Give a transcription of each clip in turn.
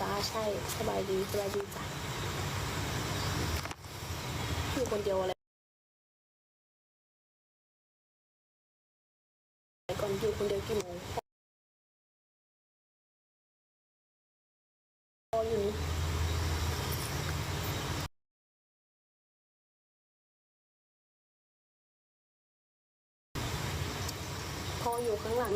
จ้าใช่สบายดีสบายดีจ้ะอยู่คนเดียวอะไรก่อนอยู่คนเดียวกี่โมงพออยู่นี่พออยู่ข้างหลัง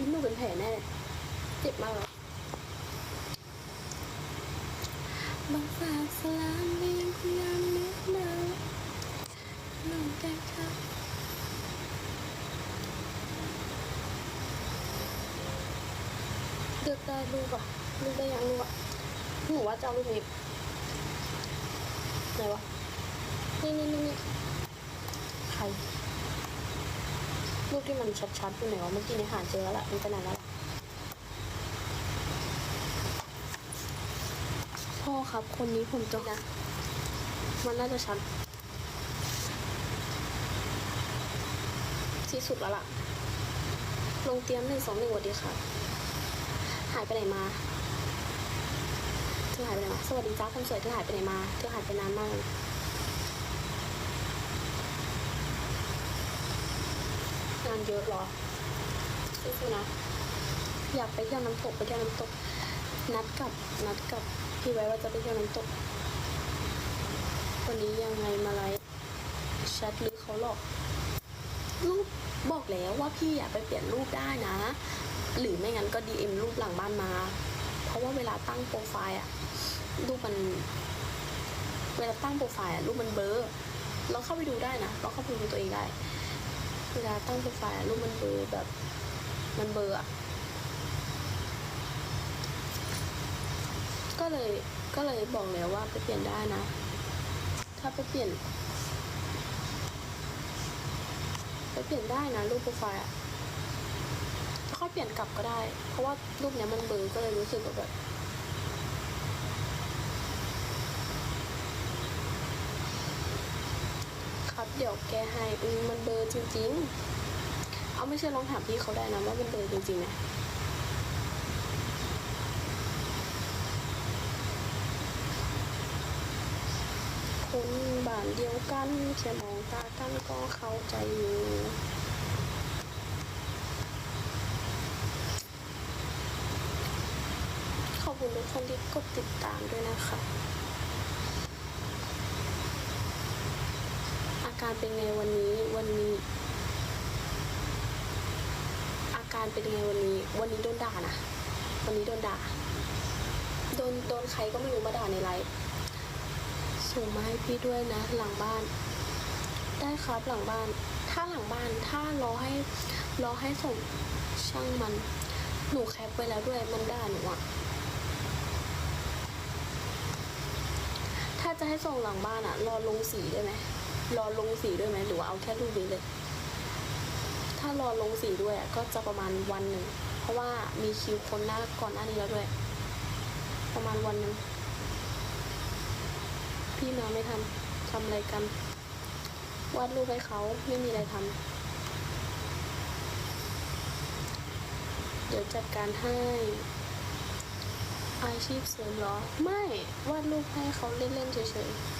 ลิ้นหนู เป็นแผลแน่เจ็บมากเลยบางฝากสลามเรียงคุณยามนึกหนาวน้องแก้ค่ะเลือกได้รูปอะเลือกได้ยังรูปอะหนูว่าจะเอารูปนี้ไหนวะนี่นี่นี่นี่ใคร รูปที่มันชัดๆอยู่ไหนวะเมื่อกี้ในหาเจอแล้วล่ะมันไปไหนแล้วล่ะพ่อครับ คนนี้ผมจะนะมันน่าจะชัดที่สุดแล้วล่ะ ลงเตรียมหนึ่งสองหนึ่งสวัสดีค่ะ หายไปไหนมาเธอหายไปไหนมา สวัสดีจ้าคนสวยเธอหายไปไหนมา เธอหายไปนานมากเลย งานเยอะหรอสู้ๆนะ อยากไปเที่ยวน้ำตกไปเที่ยวน้ำตก นัดกับนัดกับพี่ไว้ว่าจะไปเที่ยวน้ำตก วันนี้ยังไงมาไลฟ์แชทหรือเขาหลอกรูปบอกแล้วว่าพี่อยากไปเปลี่ยนรูปได้นะ หรือไม่งั้นก็ DM รูปหลังบ้านมา เพราะว่าเวลาตั้งโปรไฟล์อะรูปมัน เวลาตั้งโปรไฟล์อะรูปมันเบลอเราเข้าไปดูได้นะ เราเข้าไปดูตัวเองได้ เวลาตั้งโปรไฟล์รูปมันเบอร์แบบ มันเบลอร์อะก็เลยก็เลยบอกแล้วว่าไปเปลี่ยนได้นะ ถ้าไปเปลี่ยน ไปเปลี่ยนได้นะรูปโปรไฟล์อะค่อยเปลี่ยนกลับก็ได้ เพราะว่ารูปเนี้ยมันเบลอร์ก็เลยรู้สึกแบบ ครับ เดี๋ยวแกให้มันเบอร์จริง ๆ เอาไม่ใช่ลองถามพี่เขาได้นะว่ามันเบอร์จริงๆนะคนบ้านเดียวกันแค่มองตากันก็เข้าใจอยู่ขอบคุณทุกคนที่กดติดตามด้วยนะคะ อา การเป็นไงวันนี้ วันนี้ อาการเป็นไงวันนี้ วันนี้โดนด่านะวันนี้โดนด่าโดนโดนใครก็ไม่รู้มาด่าในไลฟ์ส่งมาให้พี่ด้วยนะ หลังบ้าน ได้ครับหลังบ้าน ถ้าหลังบ้านถ้ารอให้รอให้ส่งช่างมัน หนูแคปไปแล้วด้วยมันด่าหนูอะถ้าจะให้ส่งหลังบ้านอะรอลงสีได้ไหม รอลงสีด้วยไหมหรือว่าเอาแค่รูปนี้เลย ถ้ารอลงสีด้วยก็จะประมาณวันหนึ่ง เพราะว่ามีคิวคนหน้าก่อนหน้านี้แล้วด้วย ประมาณวันหนึ่งพี่มาไม่ทันทำอะไรกันวาดรูปให้เขาไม่มีอะไรทำเดี๋ยวจัดการให้อาชีพเสริมหรอ ไม่วาดรูปให้เขาเล่นๆเฉยๆ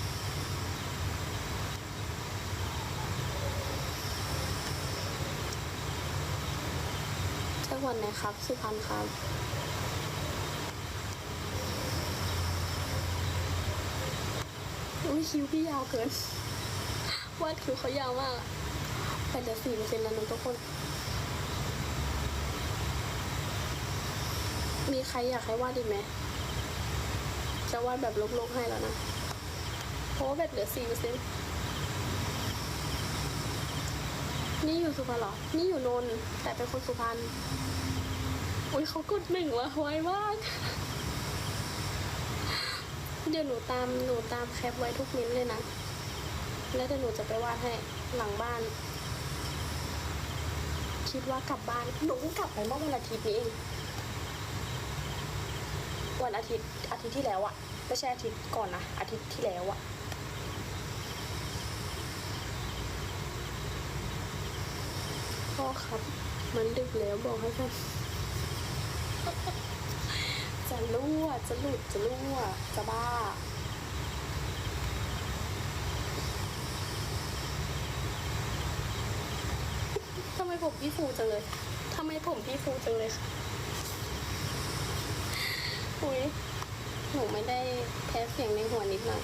หวัดไหนครับ สุพรรณครับอุ้ยคิ้วพี่ยาวเกินวาดคิ้วเขายาวมากอะแปดสี่เปอร์เซ็นต์แล้วนะทุกคน มีใครอยากให้วาดอีไหม จะวาดแบบลกๆให้แล้วนะ เพราะว่าแบบเหลือสี่เปอร์เซ็นต์ นี่อยู่สุพรรณหรอ นี่อยู่นนท์แต่เป็นคนสุพรรณอุ้ยเขากดหนึ่งว่ะไวมาก เดี๋ยวหนูตามหนูตามแคปไว้ทุกมิ้นท์เลยนะ แล้วเดี๋ยวหนูจะไปวาดให้หลังบ้าน คิดว่ากลับบ้าน หนูเพิ่งกลับไปเมื่อวันอาทิตย์นี้เอง วันอาทิตย์อาทิตย์ที่แล้วอะไม่ใช่อาทิตย์ก่อนนะอาทิตย์ที่แล้วอะ พ่อ ครับ มันดึกแล้วบอกให้ท่านจะรั่วจะหลุดจะรั่วจะบ้าทำไมผมพี่ฟูจังเลยทำไมผมพี่ฟูจังเลยค่ะอุ้ยหนูไม่ได้แพ้เสียงในหัวนิดหน่อย